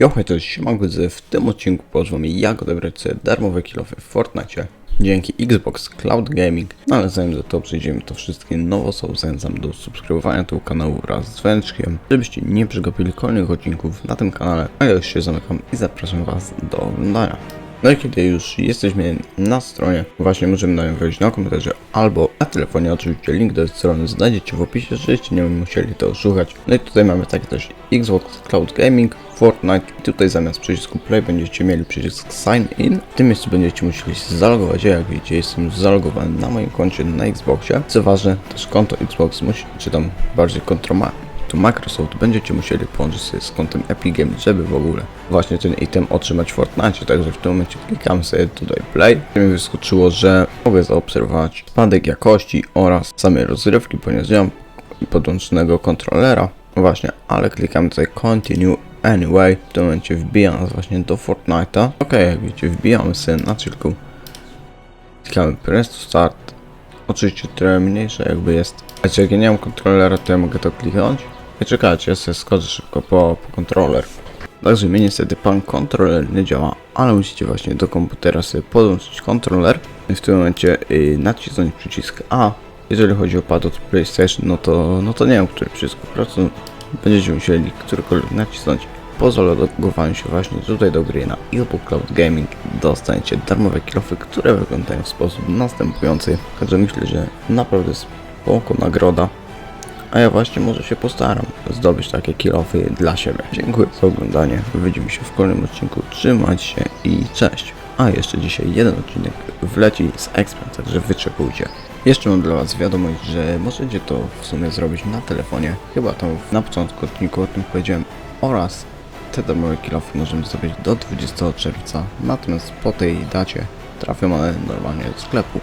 Jo, hej, to jest Siemanko. W tym odcinku pokażę wam jak odebrać sobie darmowe kilofy w Fortnite dzięki Xbox Cloud Gaming. No ale zanim za to przejdziemy to wszystkie nowo są zachęcam do subskrybowania tego kanału wraz z dzwoneczkiem, żebyście nie przegapili kolejnych odcinków na tym kanale. A ja już się zamykam i zapraszam was do oglądania. No i kiedy już jesteśmy na stronie, właśnie możemy na nią wejść na komentarze albo na telefonie. Oczywiście link do strony znajdziecie w opisie, żebyście nie musieli to szukać. No i tutaj mamy takie też Xbox Cloud Gaming, Fortnite i tutaj zamiast przycisku Play będziecie mieli przycisk Sign In. W tym miejscu będziecie musieli się zalogować. Ja jak widzicie jestem zalogowany na moim koncie na Xboxie. Co ważne, też konto Xbox musi, czy tam bardziej konto ma to Microsoft będziecie musieli połączyć się z kontem Epic Games, żeby w ogóle właśnie ten item otrzymać w Fortnite, także w tym momencie klikam sobie tutaj play. I mi wyskoczyło, że mogę zaobserwować spadek jakości oraz samej rozgrywki, ponieważ nie mam podłączonego kontrolera. Właśnie, ale klikamy tutaj continue anyway, w tym momencie wbijam nas właśnie do Fortnite'a, ok, jak widzicie wbijamy sobie na chillku, klikamy press to start, oczywiście trochę mniejsze jakby jest, a jak ja nie mam kontrolera, to ja mogę to kliknąć, i czekajcie, ja sobie skoczę szybko po, po kontroler. Także mnie niestety pan kontroler nie działa, ale musicie właśnie do komputera sobie podłączyć kontroler i w tym momencie y, nacisnąć przycisk A. Jeżeli chodzi o pad od PlayStation, no to, no to nie wiem, który przycisk po prostu będziecie musieli którykolwiek nacisnąć. Po zalogowaniu się właśnie tutaj do gry na Xbox Cloud Gaming dostaniecie darmowe kilofy, które wyglądają w sposób następujący. Także myślę, że naprawdę spoko nagroda. A ja właśnie może się postaram zdobyć takie kilofy dla siebie. Dziękuję za oglądanie. Widzimy się w kolejnym odcinku. Trzymajcie się i cześć. A jeszcze dzisiaj jeden odcinek wleci z Express, także wyczekujcie. Jeszcze mam dla Was wiadomość, że możecie to w sumie zrobić na telefonie. Chyba tam na początku odcinku o tym powiedziałem. Oraz te darmowe kilofy możemy zdobyć do 20 czerwca. Natomiast po tej dacie trafią one normalnie do sklepu.